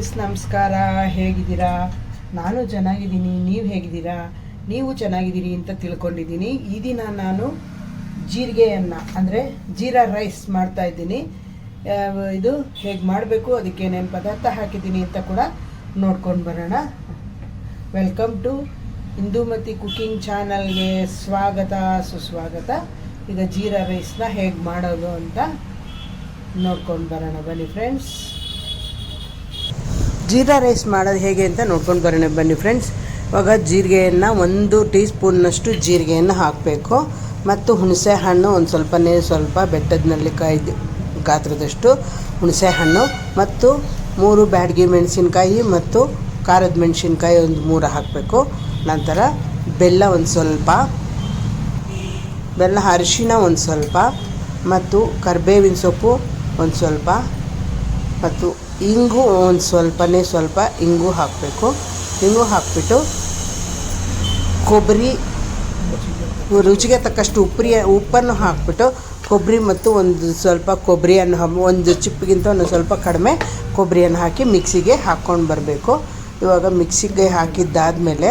Friends ನಮಸ್ಕಾರ, ಹೇಗಿದ್ದೀರಾ? ನಾನು ಚೆನ್ನಾಗಿದ್ದೀನಿ, ನೀವು ಹೇಗಿದ್ದೀರಾ? ನೀವು ಚೆನ್ನಾಗಿದ್ದೀರಿ ಅಂತ ತಿಳ್ಕೊಂಡಿದ್ದೀನಿ. ಈ ದಿನ ನಾನು ಜೀರಿಗೆಯನ್ನು, ಅಂದರೆ ಜೀರಾ ರೈಸ್ ಮಾಡ್ತಾ ಇದ್ದೀನಿ. ಇದು ಹೇಗೆ ಮಾಡಬೇಕು, ಅದಕ್ಕೆ ಏನೇನು ಪದಾರ್ಥ ಹಾಕಿದ್ದೀನಿ ಅಂತ ಕೂಡ ನೋಡ್ಕೊಂಡು ಬರೋಣ. ವೆಲ್ಕಮ್ ಟು ಇಂದುಮತಿ ಕುಕಿಂಗ್ ಚಾನಲ್ಗೆ ಸ್ವಾಗತ, ಸುಸ್ವಾಗತ. ಈಗ ಜೀರಾ ರೈಸ್ನ ಹೇಗೆ ಮಾಡೋದು ಅಂತ ನೋಡ್ಕೊಂಡು ಬರೋಣ. ಬನ್ನಿ ಫ್ರೆಂಡ್ಸ್ ಜೀರಾ ರೈಸ್ ಮಾಡೋದು ಹೇಗೆ ಅಂತ ನೋಡ್ಕೊಂಡು ಬರೋಣ. ಬನ್ನಿ ಫ್ರೆಂಡ್ಸ್ ಇವಾಗ ಜೀರಿಗೆಯನ್ನು ಒಂದು ಟೀ ಸ್ಪೂನ್ನಷ್ಟು ಜೀರಿಗೆಯನ್ನು ಹಾಕಬೇಕು. ಮತ್ತು ಹುಣಸೆ ಹಣ್ಣು ಒಂದು ಸ್ವಲ್ಪನೇ ಸ್ವಲ್ಪ ಬೆಟ್ಟದ ನೆಲ್ಲಿಕಾಯಿ ಗಾತ್ರದಷ್ಟು ಹುಣಸೆ ಹಣ್ಣು ಮತ್ತು ಮೂರು ಬ್ಯಾಡಗಿ ಮೆಣಸಿನ್ಕಾಯಿ ಮತ್ತು ಖಾರದ ಮೆಣಸಿನ್ಕಾಯಿ ಒಂದು ಮೂರು ಹಾಕಬೇಕು. ನಂತರ ಬೆಲ್ಲ ಒಂದು ಸ್ವಲ್ಪ, ಬೆಲ್ಲ ಅರಿಶಿನ ಒಂದು ಸ್ವಲ್ಪ ಮತ್ತು ಕರ್ಬೇವಿನ ಸೊಪ್ಪು ಒಂದು ಸ್ವಲ್ಪ ಮತ್ತು ಇಂಗು ಒಂದು ಸ್ವಲ್ಪನೇ ಸ್ವಲ್ಪ ಇಂಗು ಹಾಕಬೇಕು. ಇಂಗು ಹಾಕಿಬಿಟ್ಟು ಕೊಬ್ಬರಿ, ರುಚಿಗೆ ತಕ್ಕಷ್ಟು ಉಪ್ಪರಿ ಉಪ್ಪನ್ನು ಹಾಕಿಬಿಟ್ಟು ಕೊಬ್ಬರಿ ಮತ್ತು ಒಂದು ಸ್ವಲ್ಪ ಕೊಬ್ಬರಿಯನ್ನು ಒಂದು ಚಿಪ್ಪಿಗಿಂತ ಒಂದು ಸ್ವಲ್ಪ ಕಡಿಮೆ ಕೊಬ್ಬರಿಯನ್ನು ಹಾಕಿ ಮಿಕ್ಸಿಗೆ ಹಾಕ್ಕೊಂಡು ಬರಬೇಕು. ಇವಾಗ ಮಿಕ್ಸಿಗೆ ಹಾಕಿದ್ದಾದಮೇಲೆ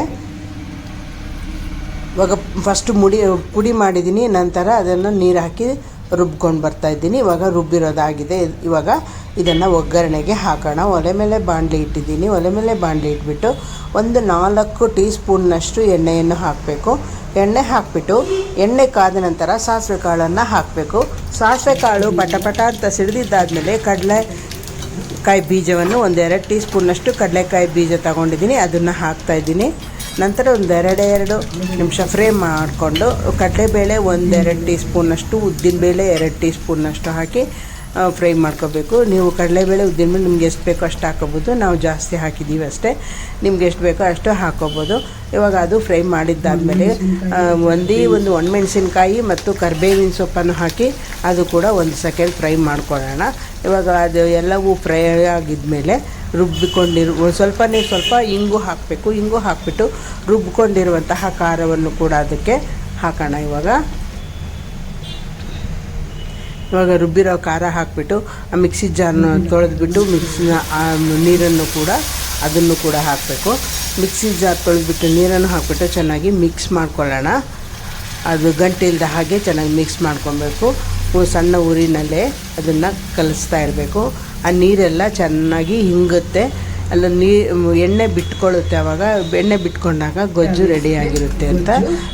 ಇವಾಗ ಫಸ್ಟ್ ಮುಡಿ, ಪುಡಿ ಮಾಡಿದ್ದೀನಿ ನಂತರ ಅದನ್ನು ನೀರು ಹಾಕಿ ರುಬ್ಕೊಂಡು ಬರ್ತಾ ಇದ್ದೀನಿ. ಇವಾಗ ರುಬ್ಬಿರೋದಾಗಿದೆ. ಇವಾಗ ಇದನ್ನು ಒಗ್ಗರಣೆಗೆ ಹಾಕೋಣ. ಒಲೆ ಮೇಲೆ ಬಾಣಲಿ ಇಟ್ಟಿದ್ದೀನಿ. ಒಲೆ ಮೇಲೆ ಬಾಣಲಿ ಇಟ್ಬಿಟ್ಟು ಒಂದು ನಾಲ್ಕು ಟೀ ಸ್ಪೂನ್ನಷ್ಟು ಎಣ್ಣೆಯನ್ನು ಹಾಕಬೇಕು. ಎಣ್ಣೆ ಹಾಕಿಬಿಟ್ಟು ಎಣ್ಣೆ ಕಾದ ನಂತರ ಸಾಸಿವೆ ಕಾಳನ್ನು ಹಾಕಬೇಕು. ಸಾಸಿವೆ ಕಾಳು ಪಟ ಪಟ ಅಂತ ಸಿಡಿದಿದ್ದಾದಮೇಲೆ ಕಡಲೆ ಕಾಯಿ ಬೀಜವನ್ನು ಒಂದೆರಡು ಟೀ ಸ್ಪೂನ್ನಷ್ಟು ಕಡಲೆಕಾಯಿ ಬೀಜ ತಗೊಂಡಿದ್ದೀನಿ. ಅದನ್ನು ಹಾಕ್ತಾ ಇದ್ದೀನಿ. ನಂತರ ಒಂದು ಎರಡು ಎರಡು ನಿಮಿಷ ಫ್ರೈ ಮಾಡಿಕೊಂಡು ಕಡಲೆಬೇಳೆ ಒಂದೆರಡು ಟೀ ಸ್ಪೂನಷ್ಟು ಉದ್ದಿನಬೇಳೆ ಎರಡು ಟೀ ಸ್ಪೂನಷ್ಟು ಹಾಕಿ ಫ್ರೈ ಮಾಡ್ಕೋಬೇಕು. ನೀವು ಕಡಲೆಬೇಳೆ ಉದ್ದಿನಬೇಳೆ ನಿಮ್ಗೆ ಎಷ್ಟು ಬೇಕೋ ಅಷ್ಟು ಹಾಕೋಬೋದು. ನಾವು ಜಾಸ್ತಿ ಹಾಕಿದ್ದೀವಿ ಅಷ್ಟೇ. ನಿಮ್ಗೆ ಎಷ್ಟು ಬೇಕೋ ಅಷ್ಟು ಹಾಕೋಬೋದು. ಇವಾಗ ಅದು ಫ್ರೈ ಮಾಡಿದ್ದಾದಮೇಲೆ ಒಂದೇ ಒಂದು ಒಣಮೆಣಸಿನ್ಕಾಯಿ ಮತ್ತು ಕರಿಬೇವಿನ ಸೊಪ್ಪನ್ನು ಹಾಕಿ ಅದು ಕೂಡ ಒಂದು ಸೆಕೆಂಡ್ ಫ್ರೈ ಮಾಡ್ಕೊಳ್ಳೋಣ. ಇವಾಗ ಅದು ಎಲ್ಲವೂ ಫ್ರೈ ಆಗಿದ್ಮೇಲೆ ರುಬ್ಬಿಕೊಂಡಿರು, ಒಂದು ಸ್ವಲ್ಪನೇ ಸ್ವಲ್ಪ ಇಂಗು ಹಾಕಬೇಕು. ಇಂಗು ಹಾಕಿಬಿಟ್ಟು ರುಬ್ಬಿಕೊಂಡಿರುವಂತಹ ಖಾರವನ್ನು ಕೂಡ ಅದಕ್ಕೆ ಹಾಕೋಣ ಇವಾಗ. ಇವಾಗ ರುಬ್ಬಿರೋ ಖಾರ ಹಾಕಿಬಿಟ್ಟು ಆ ಮಿಕ್ಸಿ ಜಾರ್ನ ತೊಳೆದ್ಬಿಟ್ಟು ಮಿಕ್ಸಿನ ನೀರನ್ನು ಕೂಡ ಅದನ್ನು ಕೂಡ ಹಾಕಬೇಕು. ಮಿಕ್ಸಿ ಜಾರ್ ತೊಳೆದ್ಬಿಟ್ಟು ನೀರನ್ನು ಹಾಕಿಬಿಟ್ಟು ಚೆನ್ನಾಗಿ ಮಿಕ್ಸ್ ಮಾಡ್ಕೊಳ್ಳೋಣ. ಅದು ಗಂಟೆ ಇಲ್ಲದ ಹಾಗೆ ಚೆನ್ನಾಗಿ ಮಿಕ್ಸ್ ಮಾಡ್ಕೊಬೇಕು. ಸಣ್ಣ ಊರಿನಲ್ಲೇ ಅದನ್ನು ಕಲಿಸ್ತಾ ಇರಬೇಕು. ಆ ನೀರೆಲ್ಲ ಚೆನ್ನಾಗಿ ಹಿಂಗುತ್ತೆ. ಅಲ್ಲ ನೀ, ಎಣ್ಣೆ ಬಿಟ್ಕೊಳ್ಳುತ್ತೆ ಆವಾಗ ಎಣ್ಣೆ ಬಿಟ್ಕೊಂಡಾಗ ಗೊಜ್ಜು ರೆಡಿಯಾಗಿರುತ್ತೆ ಅಂತ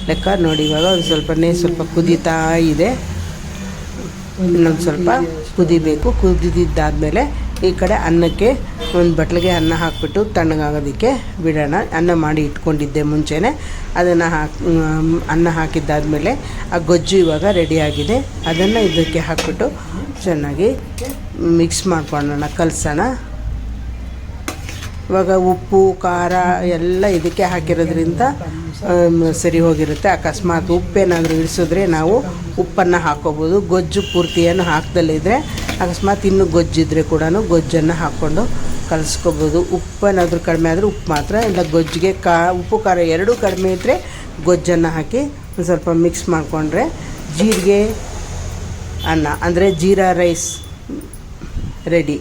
ಲೆಕ್ಕ ನೋಡಿ. ಇವಾಗ ಒಂದು ಸ್ವಲ್ಪನೇ ಸ್ವಲ್ಪ ಕುದೀತಾ ಇದೆ. ಇನ್ನೊಂದು ಸ್ವಲ್ಪ ಕುದಿಬೇಕು. ಕುದಿದಿದ್ದಾದಮೇಲೆ ಈ ಕಡೆ ಅನ್ನಕ್ಕೆ ಒಂದು ಬಟ್ಲಿಗೆ ಅನ್ನ ಹಾಕಿಬಿಟ್ಟು ತಣ್ಣಗಾಗೋದಕ್ಕೆ ಬಿಡೋಣ. ಅನ್ನ ಮಾಡಿ ಇಟ್ಕೊಂಡಿದ್ದೆ ಮುಂಚೆನೇ. ಅದನ್ನು ಹಾಕಿ ಅನ್ನ ಹಾಕಿದ್ದಾದಮೇಲೆ ಆ ಗೊಜ್ಜು ಇವಾಗ ರೆಡಿಯಾಗಿದೆ ಅದನ್ನು ಇದಕ್ಕೆ ಹಾಕಿಬಿಟ್ಟು ಚೆನ್ನಾಗಿ ಮಿಕ್ಸ್ ಮಾಡ್ಕೊಳ್ಳೋಣ, ಕಲಸೋಣ. ಇವಾಗ ಉಪ್ಪು, ಖಾರ ಎಲ್ಲ ಇದಕ್ಕೆ ಹಾಕಿರೋದ್ರಿಂದ ಸರಿ ಹೋಗಿರುತ್ತೆ. ಅಕಸ್ಮಾತ್ ಉಪ್ಪೇನಾದರೂ ಇಳಿಸಿದ್ರೆ ನಾವು ಉಪ್ಪನ್ನು ಹಾಕೋಬೋದು ಗೊಜ್ಜು ಪೂರ್ತಿಯನ್ನು ಹಾಕ್ದಲ್ಲಿದ್ದರೆ ಅಕಸ್ಮಾತ್ ಇನ್ನೂ ಗೊಜ್ಜಿದ್ರೆ ಕೂಡ ಗೊಜ್ಜನ್ನು ಹಾಕ್ಕೊಂಡು ಕಲಿಸ್ಕೋಬೋದು. ಉಪ್ಪೇನಾದರೂ ಕಡಿಮೆ ಆದರೆ ಉಪ್ಪು ಮಾತ್ರ. ಇಲ್ಲ ಗೊಜ್ಜಿಗೆ ಕಾ, ಉಪ್ಪು, ಖಾರ ಎರಡೂ ಕಡಿಮೆ ಇದ್ದರೆ ಗೊಜ್ಜನ್ನು ಹಾಕಿ ಒಂದು ಸ್ವಲ್ಪ ಮಿಕ್ಸ್ ಮಾಡಿಕೊಂಡ್ರೆ ಜೀರಿಗೆ, ಅನ್ನ, ಅಂದರೆ ಜೀರಾ ರೈಸ್ ರೆಡಿ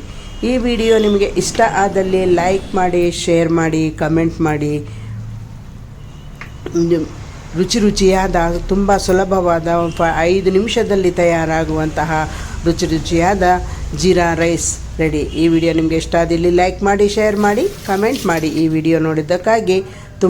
ಈ ವಿಡಿಯೋ ನಿಮಗೆ ಇಷ್ಟ ಆದಲ್ಲಿ ಲೈಕ್ ಮಾಡಿ ಶೇರ್ ಮಾಡಿ ಕಮೆಂಟ್ ಮಾಡಿ. ರುಚಿ ರುಚಿಯಾದ, ತುಂಬ ಸುಲಭವಾದ ಐದು ನಿಮಿಷದಲ್ಲಿ ತಯಾರಾಗುವಂತಹ ರುಚಿ ರುಚಿಯಾದ ಜೀರಾ ರೈಸ್ ರೆಡಿ. ಈ ವಿಡಿಯೋ ನಿಮಗೆ ಇಷ್ಟ ಆದಲ್ಲಿ ಲೈಕ್ ಮಾಡಿ ಶೇರ್ ಮಾಡಿ ಕಮೆಂಟ್ ಮಾಡಿ. ಈ ವಿಡಿಯೋ ನೋಡಿದ್ದಕ್ಕಾಗಿ